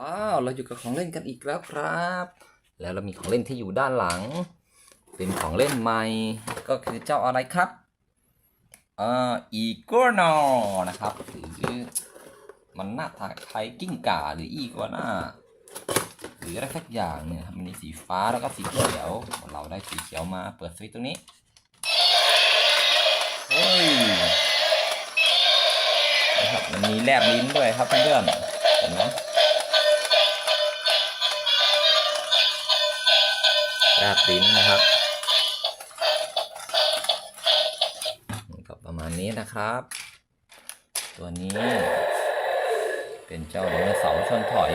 อ้าวเราอยู่กับของเล่นกันอีกแล้วครับ แล้วเรามีของเล่นที่อยู่ด้านหลัง เป็นของเล่นใหม่ก็คือเจ้าอะไรครับเอ่ออีโกนอนะครับหรือมันหน้าตาคล้ายกิ้งก่าหรืออีกัวน่าหรืออะไรสักอย่างเนี่ยมันมีสีฟ้าแล้วก็สีเขียวเราได้สีเขียวมาเปิดสวิตตรงนี้เฮ้ยนะครับมันมีแลบลิ้นด้วยครับเพื่อนๆเห็นไหม แลบลิ้นนะครับก็ประมาณนี้นะครับ ตัวนี้เป็นเจ้าไดโนเสาร์ชนถอย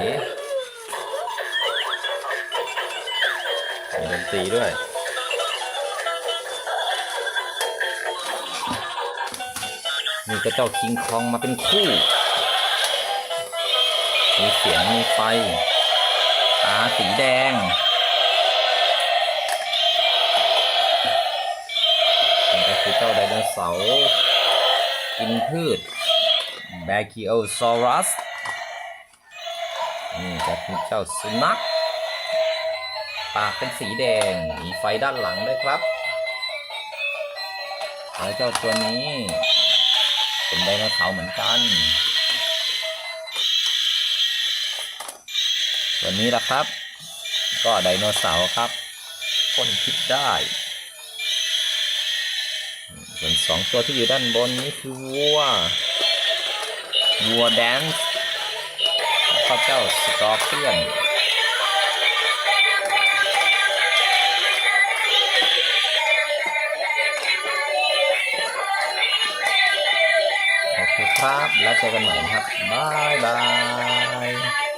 มีดนตรีด้วยมีกระเจ้าคิงคองมาเป็นคู่ มีเสียงมีไฟตาสีแดง คือเจ้าไดโนเสาร์กินพืช b a c h i o s a u r u s นี่ก็คือเจ้าสุนัขปากเป็นสีแดงมีไฟด้านหลังด้วยครับ แล้วเจ้าตัวนี้เป็นไดโนเสาร์เหมือนกัน ตัวนี้ละครับ ก็ไดโนเสาร์ครับพ่นพิษได้ ส่วนสองตัวที่อยู่ด้านบนนี้คือวัว วัวแดนซ์แล้วก็เจ้าสกอร์เปียนโอเคครับ แล้วเจอกันใหม่ครับ บ๊ายบาย